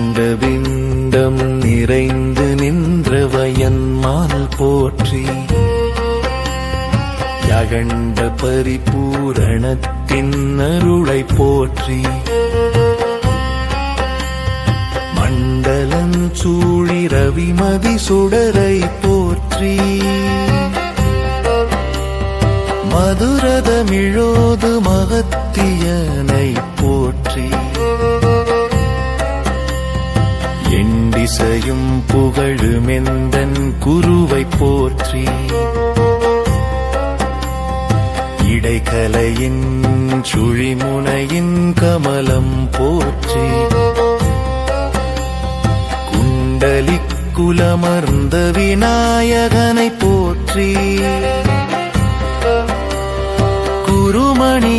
அண்டவிண்டம் நிறைந்து நின்ற வயன்மால் போற்றி யகண்ட பரிபூரணத்தின் அருளை போற்றி மண்டலம் சூழி ரவிமதி சுடரை போற்றி. மதுரதமிழோது மகத்தியனை போற்றி எண்டிசையும் புகழுமெந்தன் குருவை போற்றி இடைக்கலையின் சுழிமுனையின் கமலம் போற்றி குண்டலி குலமர்ந்த விநாயகனை போற்றி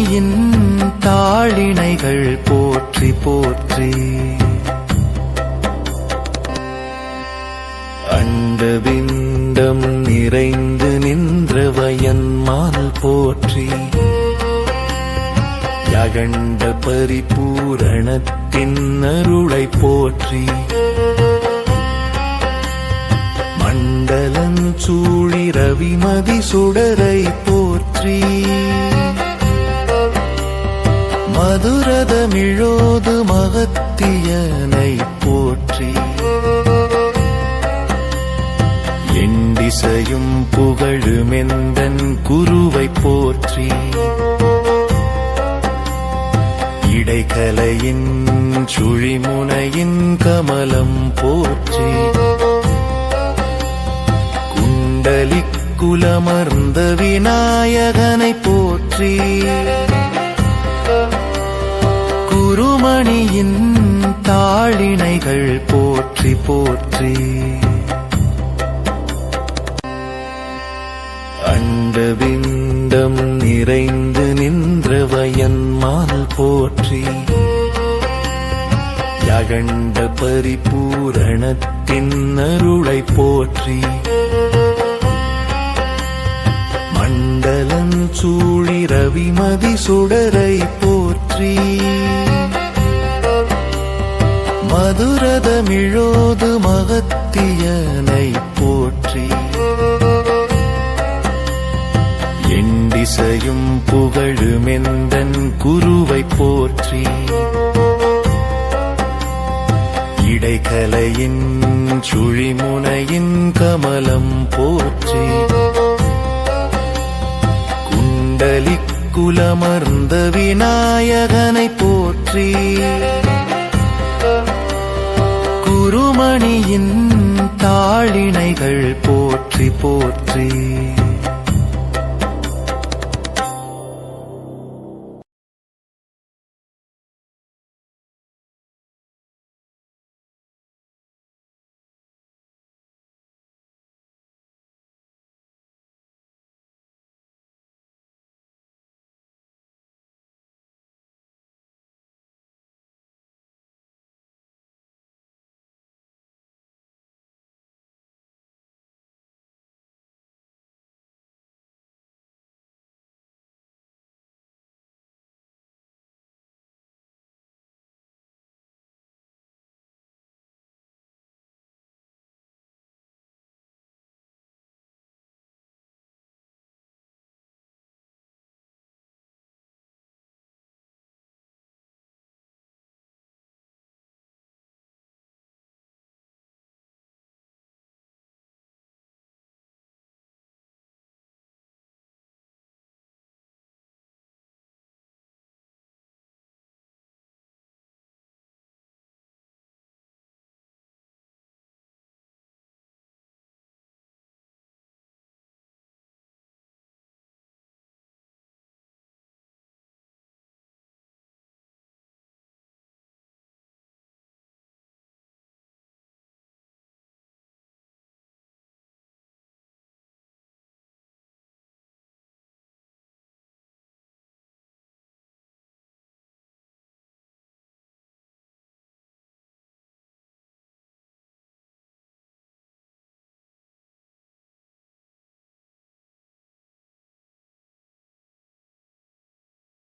குருமணியின் தாளிணைகள் போற்றி போற்றி. அண்டவிண்டம் நிறைந்து நின்ற வயன்மால் போற்றி. யகண்ட பரிபூரணத்தின் அருளை போற்றி. மண்டலம் சூழி ரவிமதி சுடரை போற்றி. மதுரதமிழோது மகத்தியனை போற்றி எண்டிசையும் புகழுமெந்தன் குருவை போற்றி இடைக்கலையின் சுழிமுனையின் கமலம் போற்றி குண்டலிக் குலமர்ந்த விநாயகனை குருமணியின் தாளிணைகள் போற்றி போற்றி. அண்டவிண்டம் நிறைந்து நின்ற வயன்மால் போற்றி. யகண்ட பரிபூரணத்தின் அருளை போற்றி. மண்டலஞ்சூழி ரவிமதி சுடரை போற்றி. மதுரதமிழோது மகத்தியனை போற்றி. எண்டிசையும் புகழுமெந்தன் குருவை போற்றி. இடைக்கலையின் சுழிமுனையின் கமலம் போற்றி. குண்டலி குலமர்ந்த விநாயகனை போற்றி. குருமணியின் தாளிணைகள் போற்றி போற்றி.